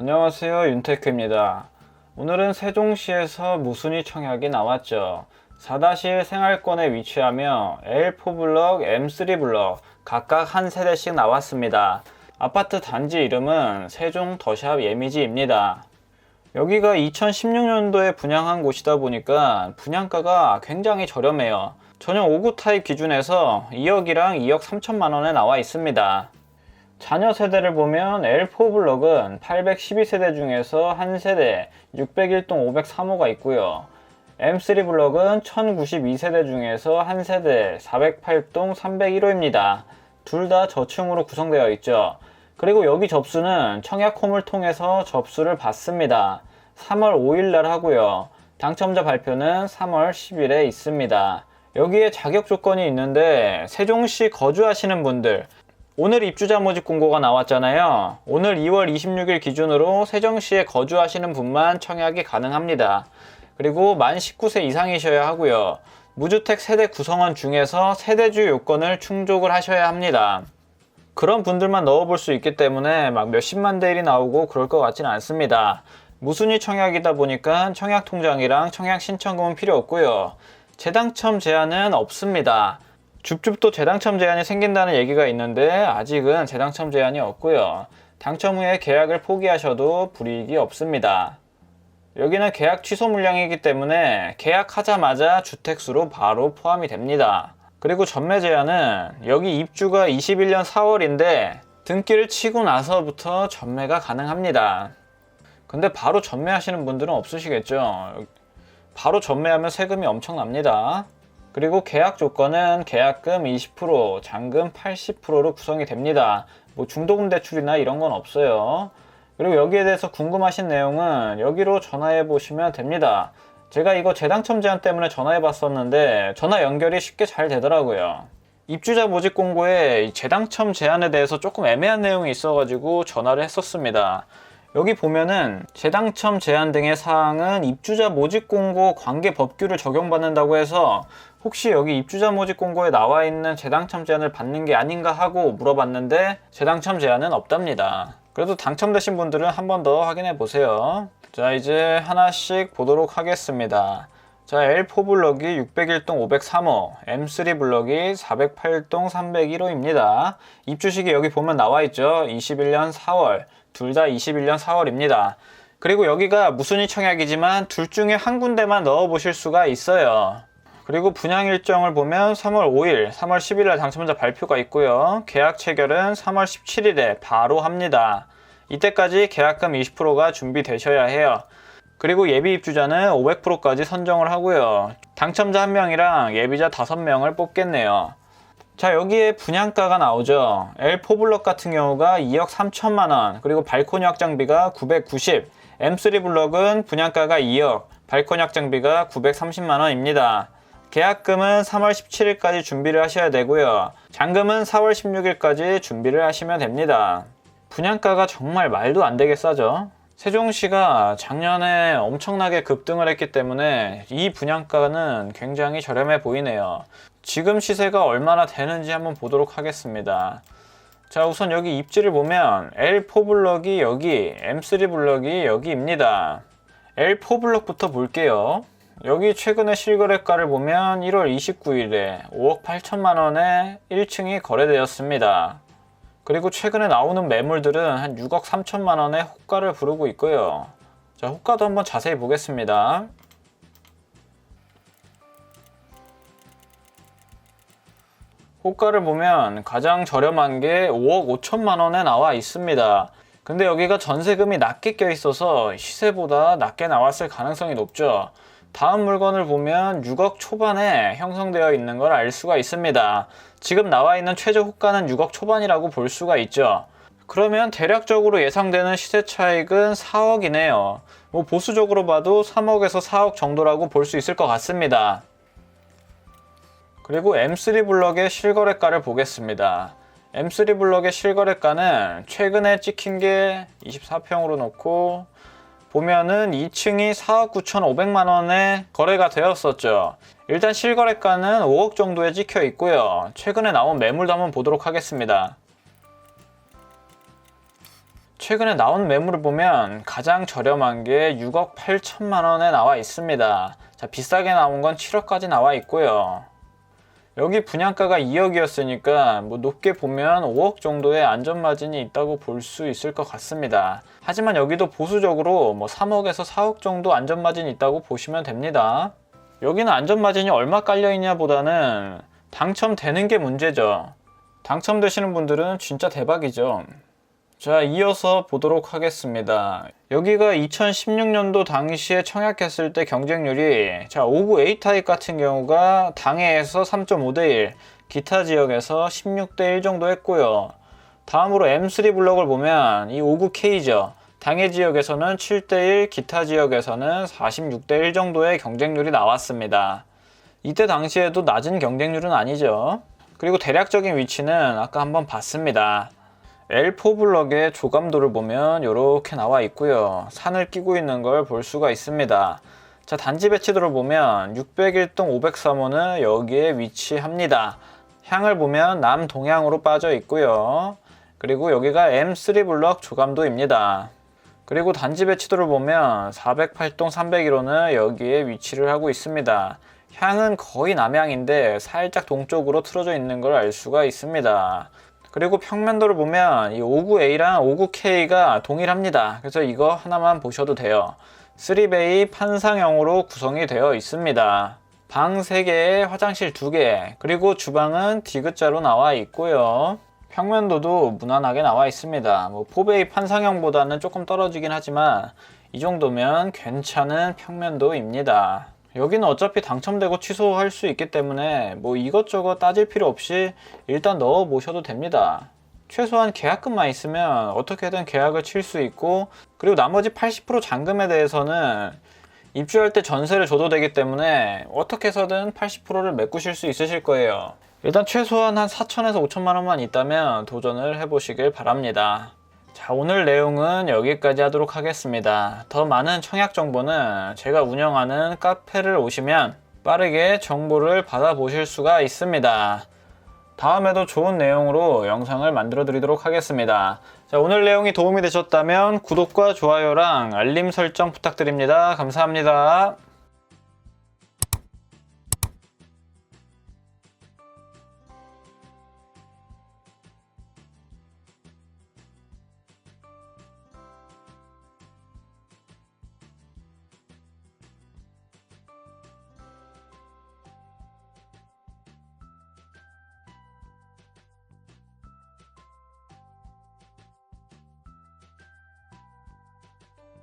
안녕하세요 윤테크입니다. 오늘은 세종시에서 무순위 청약이 나왔죠. 4-1 생활권에 위치하며 L4 블럭, M3 블럭 각각 한 세대씩 나왔습니다. 아파트 단지 이름은 세종 더샵 예미지입니다. 여기가 2016년도에 분양한 곳이다 보니까 분양가가 굉장히 저렴해요. 전용 5구 타입 기준에서 2억이랑 2억 3천만 원에 나와 있습니다. 자녀 세대를 보면 L4 블럭은 812세대 중에서 한 세대 601동 503호가 있고요. M3 블럭은 1092세대 중에서 한 세대 408동 301호입니다. 둘 다 저층으로 구성되어 있죠. 그리고 여기 접수는 청약홈을 통해서 접수를 받습니다. 3월 5일 날 하고요. 당첨자 발표는 3월 10일에 있습니다. 여기에 자격 조건이 있는데 세종시 거주하시는 분들 오늘 입주자 모집 공고가 나왔잖아요. 오늘 2월 26일 기준으로 세종시에 거주하시는 분만 청약이 가능합니다. 그리고 만 19세 이상이셔야 하고요. 무주택 세대 구성원 중에서 세대주 요건을 충족을 하셔야 합니다. 그런 분들만 넣어볼 수 있기 때문에 막 몇십만 대일이 나오고 그럴 것 같지는 않습니다. 무순위 청약이다 보니까 청약 통장이랑 청약 신청금은 필요 없고요. 재당첨 제한은 없습니다. 줍줍도 재당첨 제한이 생긴다는 얘기가 있는데 아직은 재당첨 제한이 없고요. 당첨 후에 계약을 포기하셔도 불이익이 없습니다. 여기는 계약 취소 물량이기 때문에 계약하자마자 주택수로 바로 포함이 됩니다. 그리고 전매 제한은 여기 입주가 21년 4월인데 등기를 치고 나서부터 전매가 가능합니다. 근데 바로 전매하시는 분들은 없으시겠죠. 바로 전매하면 세금이 엄청납니다. 그리고 계약 조건은 계약금 20%, 잔금 80%로 구성이 됩니다. 뭐 중도금 대출이나 이런 건 없어요. 그리고 여기에 대해서 궁금하신 내용은 여기로 전화해 보시면 됩니다. 제가 이거 재당첨 제한 때문에 전화해 봤었는데 전화 연결이 쉽게 잘 되더라고요. 입주자 모집 공고에 이 재당첨 제한에 대해서 조금 애매한 내용이 있어가지고 전화를 했었습니다. 여기 보면은 재당첨 제한 등의 사항은 입주자 모집 공고 관계 법규를 적용받는다고 해서 혹시 여기 입주자 모집 공고에 나와 있는 재당첨 제한을 받는 게 아닌가 하고 물어봤는데 재당첨 제한은 없답니다. 그래도 당첨되신 분들은 한 번 더 확인해 보세요. 자, 이제 하나씩 보도록 하겠습니다. 자, L4 블럭이 601동 503호, M3 블럭이 408동 301호입니다. 입주식이 여기 보면 나와 있죠. 21년 4월. 둘 다 21년 4월입니다. 그리고 여기가 무순위 청약이지만 둘 중에 한 군데만 넣어 보실 수가 있어요. 그리고 분양 일정을 보면 3월 5일, 3월 10일 날 당첨자 발표가 있고요. 계약 체결은 3월 17일에 바로 합니다. 이때까지 계약금 20%가 준비되셔야 해요. 그리고 예비 입주자는 500%까지 선정을 하고요. 당첨자 1명이랑 예비자 5명을 뽑겠네요. 자, 여기에 분양가가 나오죠. L4 블럭 같은 경우가 2억 3천만 원, 그리고 발코니 확장비가 990, M3 블럭은 분양가가 2억, 발코니 확장비가 930만 원입니다. 계약금은 3월 17일까지 준비를 하셔야 되고요. 잔금은 4월 16일까지 준비를 하시면 됩니다. 분양가가 정말 말도 안 되게 싸죠. 세종시가 작년에 엄청나게 급등을 했기 때문에 이 분양가는 굉장히 저렴해 보이네요. 지금 시세가 얼마나 되는지 한번 보도록 하겠습니다. 자, 우선 여기 입지를 보면 L4 블럭이 여기, M3 블럭이 여기입니다. L4 블럭부터 볼게요. 여기 최근에 실거래가를 보면 1월 29일에 5억 8천만 원에 1층이 거래되었습니다. 그리고 최근에 나오는 매물들은 한 6억 3천만 원의 호가를 부르고 있고요. 자, 호가도 한번 자세히 보겠습니다. 호가를 보면 가장 저렴한 게 5억 5천만 원에 나와 있습니다. 근데 여기가 전세금이 낮게 껴 있어서 시세보다 낮게 나왔을 가능성이 높죠. 다음 물건을 보면 6억 초반에 형성되어 있는 걸 알 수가 있습니다. 지금 나와 있는 최저 호가는 6억 초반이라고 볼 수가 있죠. 그러면 대략적으로 예상되는 시세 차익은 4억이네요. 뭐 보수적으로 봐도 3억에서 4억 정도라고 볼 수 있을 것 같습니다. 그리고 M3 블럭의 실거래가를 보겠습니다. M3 블럭의 실거래가는 최근에 찍힌 게 24평으로 놓고 보면은 2층이 4억 9,500만 원에 거래가 되었었죠. 일단 실거래가는 5억 정도에 찍혀 있고요. 최근에 나온 매물도 한번 보도록 하겠습니다. 최근에 나온 매물을 보면 가장 저렴한 게 6억 8천만 원에 나와 있습니다. 자, 비싸게 나온 건 7억까지 나와 있고요. 여기 분양가가 2억이었으니까 뭐 높게 보면 5억 정도의 안전 마진이 있다고 볼 수 있을 것 같습니다. 하지만 여기도 보수적으로 뭐 3억에서 4억 정도 안전 마진이 있다고 보시면 됩니다. 여기는 안전 마진이 얼마 깔려 있냐 보다는 당첨되는 게 문제죠. 당첨되시는 분들은 진짜 대박이죠. 자, 이어서 보도록 하겠습니다. 여기가 2016년도 당시에 청약했을 때 경쟁률이 자, 5구 A타입 같은 경우가 당해에서 3.5대 1, 기타 지역에서 16대 1 정도 했고요. 다음으로 M3 블럭을 보면 이 5구 K죠. 당해 지역에서는 7대 1, 기타 지역에서는 46대 1 정도의 경쟁률이 나왔습니다. 이때 당시에도 낮은 경쟁률은 아니죠. 그리고 대략적인 위치는 아까 한번 봤습니다. L4 블럭의 조감도를 보면 이렇게 나와 있고요. 산을 끼고 있는 걸 볼 수가 있습니다. 자, 단지 배치도를 보면 601동 503호는 여기에 위치합니다. 향을 보면 남동향으로 빠져 있고요. 그리고 여기가 M3 블럭 조감도입니다. 그리고 단지 배치도를 보면 408동 301호는 여기에 위치를 하고 있습니다. 향은 거의 남향인데 살짝 동쪽으로 틀어져 있는 걸 알 수가 있습니다. 그리고 평면도를 보면 이 59A랑 59K가 동일합니다. 그래서 이거 하나만 보셔도 돼요. 3베이 판상형으로 구성이 되어 있습니다. 방 3개, 화장실 2개, 그리고 주방은 디귿자로 나와 있고요. 평면도도 무난하게 나와 있습니다. 뭐 4베이 판상형보다는 조금 떨어지긴 하지만 이 정도면 괜찮은 평면도입니다. 여기는 어차피 당첨되고 취소할 수 있기 때문에 뭐 이것저것 따질 필요 없이 일단 넣어 보셔도 됩니다. 최소한 계약금만 있으면 어떻게든 계약을 칠 수 있고 그리고 나머지 80% 잔금에 대해서는 입주할 때 전세를 줘도 되기 때문에 어떻게 해서든 80%를 메꾸실 수 있으실 거예요. 일단 최소한 한 4천에서 5천만 원만 있다면 도전을 해보시길 바랍니다. 자, 오늘 내용은 여기까지 하도록 하겠습니다. 더 많은 청약 정보는 제가 운영하는 카페를 오시면 빠르게 정보를 받아보실 수가 있습니다. 다음에도 좋은 내용으로 영상을 만들어 드리도록 하겠습니다. 자, 오늘 내용이 도움이 되셨다면 구독과 좋아요랑 알림 설정 부탁드립니다. 감사합니다.